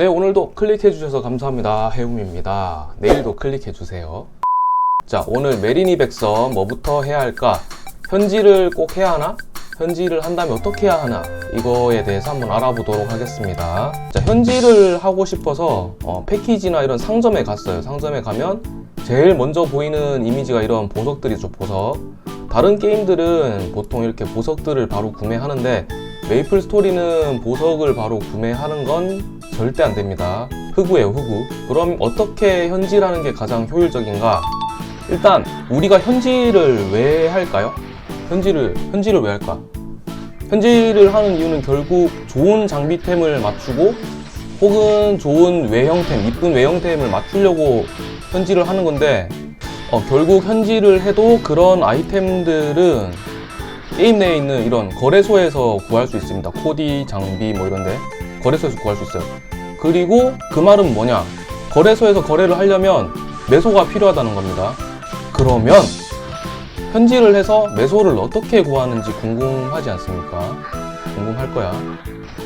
네, 오늘도 클릭해주셔서 감사합니다. 해움입니다. 내일도 클릭해주세요. 자, 오늘 메리니 백섬 뭐부터 해야 할까? 현질을 꼭 해야 하나? 현질을 한다면 어떻게 해야 하나? 이거에 대해서 한번 알아보도록 하겠습니다. 자, 현질을 하고 싶어서 어, 패키지나 이런 상점에 갔어요. 상점에 가면 제일 먼저 보이는 이미지가 이런 보석들이죠, 보석. 다른 게임들은 보통 이렇게 보석들을 바로 구매하는데 메이플 스토리는 보석을 바로 구매하는 건 절대 안 됩니다. 흑우예요, 흑우. 그럼 어떻게 현질하는 게 가장 효율적인가? 일단 우리가 현질을 왜 할까요? 현질을 현질을 왜 할까? 현질을 하는 이유는 결국 좋은 장비템을 맞추고 혹은 좋은 외형템, 이쁜 외형템을 맞추려고 현질을 하는 건데 어, 결국 현질을 해도 그런 아이템들은 게임 내에 있는 이런 거래소에서 구할 수 있습니다. 코디, 장비 뭐 이런데 거래소에서 구할 수 있어요. 그리고 그 말은 뭐냐? 거래소에서 거래를 하려면 매소가 필요하다는 겁니다. 그러면 현질을 해서 매소를 어떻게 구하는지 궁금하지 않습니까? 궁금할 거야.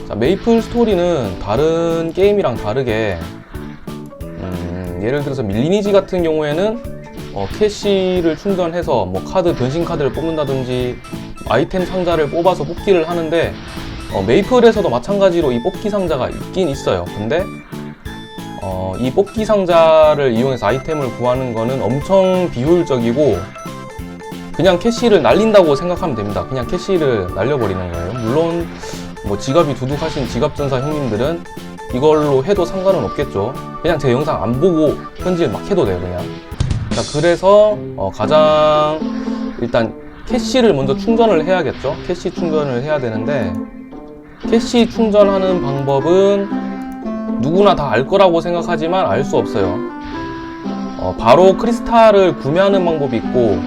자, 메이플 스토리는 다른 게임이랑 다르게 음, 예를 들어서 밀리니지 같은 경우에는 어, 캐시를 충전해서 뭐 카드 변신 카드를 뽑는다든지 아이템 상자를 뽑아서 뽑기를 하는데 어, 메이플에서도 마찬가지로 이 뽑기 상자가 있긴 있어요. 근데 어, 이 뽑기 상자를 이용해서 아이템을 구하는 거는 엄청 비효율적이고 그냥 캐시를 날린다고 생각하면 됩니다. 그냥 캐시를 날려버리는 거예요. 물론 뭐 지갑이 두둑하신 지갑전사 형님들은 이걸로 해도 상관은 없겠죠. 그냥 제 영상 안 보고 현질 막 해도 돼요, 그냥. 자, 그래서 어, 가장 일단 캐시를 먼저 충전을 해야겠죠. 캐시 충전을 해야 되는데 캐시 충전하는 방법은 누구나 다 알 거라고 생각하지만 알 수 없어요. 어, 바로 크리스탈을 구매하는 방법이 있고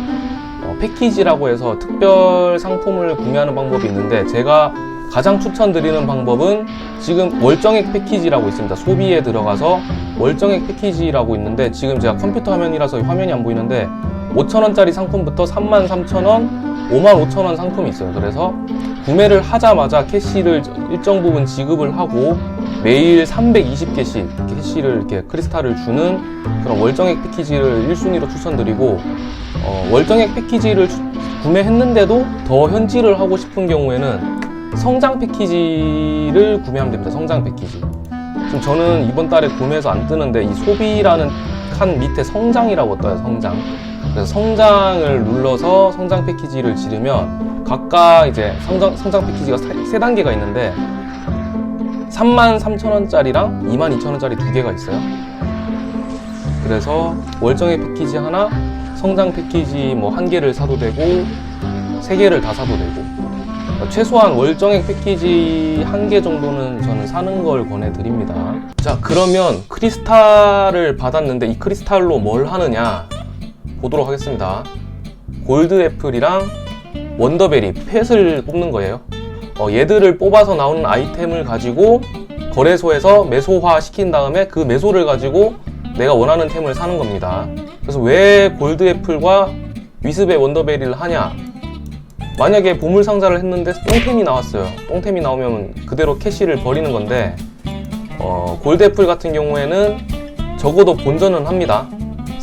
어, 패키지라고 해서 특별 상품을 구매하는 방법이 있는데 제가 가장 추천드리는 방법은 지금 월정액 패키지라고 있습니다. 소비에 들어가서 월정액 패키지라고 있는데 지금 제가 컴퓨터 화면이라서 화면이 안 보이는데 5천원짜리 상품부터 33,000원, 55,000원 상품이 있어요. 그래서 구매를 하자마자 캐시를 일정 부분 지급을 하고 매일 320개씩 캐시를 이렇게 크리스탈을 주는 그런 월정액 패키지를 1순위로 추천드리고 어, 월정액 패키지를 추- 구매했는데도 더 현질을 하고 싶은 경우에는 성장 패키지를 구매하면 됩니다. 성장 패키지. 지금 저는 이번 달에 구매해서 안 뜨는데 이 소비라는 칸 밑에 성장이라고 떠요. 성장. 그래서 성장을 눌러서 성장 패키지를 지르면 각각 이제 성장, 성장 패키지가 세, 세 단계가 있는데 33,000원짜리랑 22,000원짜리 두 개가 있어요. 그래서 월정액 패키지 하나, 성장 패키지 뭐 한 개를 사도 되고 세 개를 다 사도 되고 어, 최소한 월정액 패키지 한 개 정도는 저는 사는 걸 권해드립니다. 자, 그러면 크리스탈을 받았는데 이 크리스탈로 뭘 하느냐 보도록 하겠습니다. 골드 애플이랑 원더베리, 펫을 뽑는 거예요. 어, 얘들을 뽑아서 나오는 아이템을 가지고 거래소에서 매소화 시킨 다음에 그 매소를 가지고 내가 원하는 템을 사는 겁니다. 그래서 왜 골드 애플과 위스베 원더베리를 하냐? 만약에 보물 상자를 했는데 똥템이 나왔어요. 똥템이 나오면 그대로 캐시를 버리는 건데 어, 골드 애플 같은 경우에는 적어도 본전은 합니다.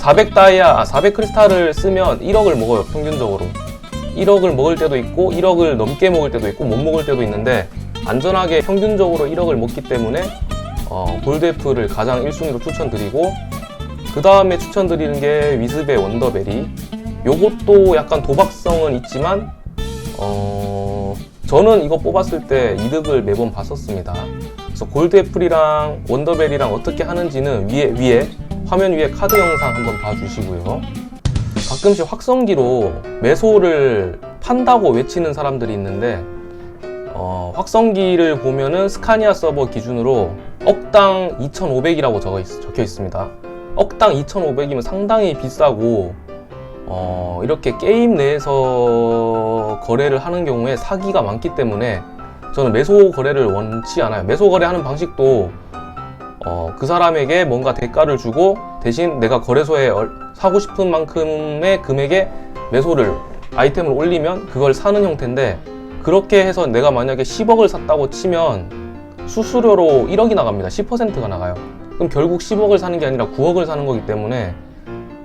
400 다이아, 아, 400 크리스탈을 쓰면 1억을 먹어요, 평균적으로. 1억을 먹을 때도 있고, 1억을 넘게 먹을 때도 있고, 못 먹을 때도 있는데, 안전하게 평균적으로 1억을 먹기 때문에, 어, 골드 애플을 가장 1순위로 추천드리고, 그 다음에 추천드리는 게 위스베 원더베리. 요것도 약간 도박성은 있지만, 어, 저는 이거 뽑았을 때 이득을 매번 봤었습니다. 그래서 골드 애플이랑 원더베리랑 어떻게 하는지는 위에, 위에, 화면 위에 카드 영상 한번 봐주시고요. 가끔씩 확성기로 매소를 판다고 외치는 사람들이 있는데, 어, 확성기를 보면은 스카니아 서버 기준으로 억당 2,500이라고 적어 있, 적혀 있습니다. 억당 2,500이면 상당히 비싸고, 어, 이렇게 게임 내에서 거래를 하는 경우에 사기가 많기 때문에 저는 매소 거래를 원치 않아요. 매소 거래하는 방식도 어, 그 사람에게 뭔가 대가를 주고 대신 내가 거래소에 얼- 사고 싶은 만큼의 금액에 매소를 아이템을 올리면 그걸 사는 형태인데 그렇게 해서 내가 만약에 10억을 샀다고 치면 수수료로 1억이 나갑니다. 10%가 나가요. 그럼 결국 10억을 사는 게 아니라 9억을 사는 거기 때문에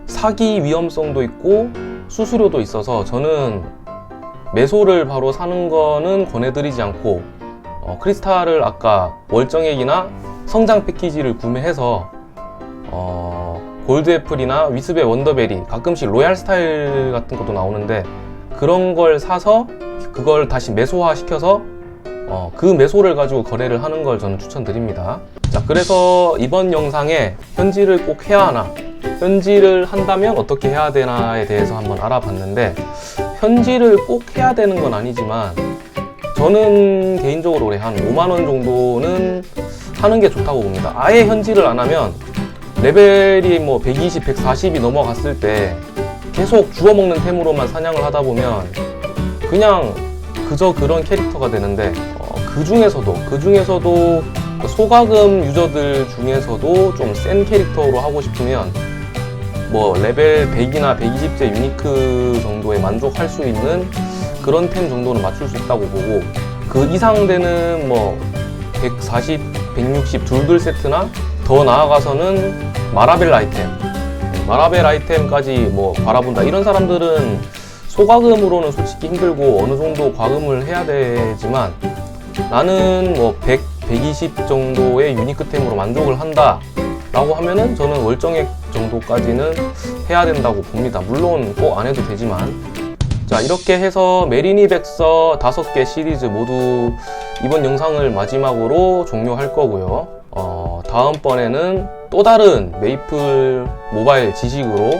사기 위험성도 있고 수수료도 있어서 저는 매소를 바로 사는 거는 권해드리지 않고 어, 크리스탈을 아까 월정액이나 성장 패키지를 구매해서 어, 골드 애플이나 위스베 원더베리 가끔씩 로얄 스타일 같은 것도 나오는데 그런 걸 사서 그걸 다시 매소화 시켜서 어, 그 매소를 가지고 거래를 하는 걸 저는 추천드립니다. 자, 그래서 이번 영상에 현질을 꼭 해야 하나, 현질을 한다면 어떻게 해야 되나에 대해서 한번 알아봤는데, 현질을 꼭 해야 되는 건 아니지만, 저는 개인적으로 올해 한 5만원 정도는 하는 게 좋다고 봅니다. 아예 현질을 안 하면, 레벨이 뭐 120, 140이 넘어갔을 때, 계속 주워먹는 템으로만 사냥을 하다 보면, 그냥 그저 그런 캐릭터가 되는데 어, 그 중에서도 그 중에서도 소가금 유저들 중에서도 좀 센 캐릭터로 하고 싶으면 뭐 레벨 100이나 120제 유니크 정도에 만족할 수 있는 그런 템 정도는 맞출 수 있다고 보고 그 이상 되는 뭐 140, 160 둘둘 세트나 더 나아가서는 마라벨 아이템. 마라벨 아이템까지 뭐 바라본다. 이런 사람들은 소과금으로는 솔직히 힘들고 어느 정도 과금을 해야 되지만 나는 뭐 100, 120 정도의 유니크템으로 만족을 한다 라고 하면은 저는 월정액 정도까지는 해야 된다고 봅니다. 물론 꼭 안 해도 되지만 자 이렇게 해서 메리니 백서 5개 시리즈 모두 이번 영상을 마지막으로 종료할 거고요. 어, 다음번에는 또 다른 메이플 모바일 지식으로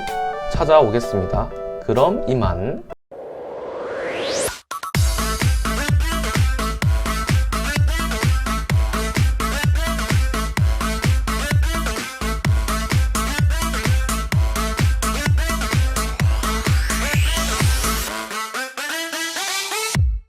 찾아오겠습니다. 그럼 이만.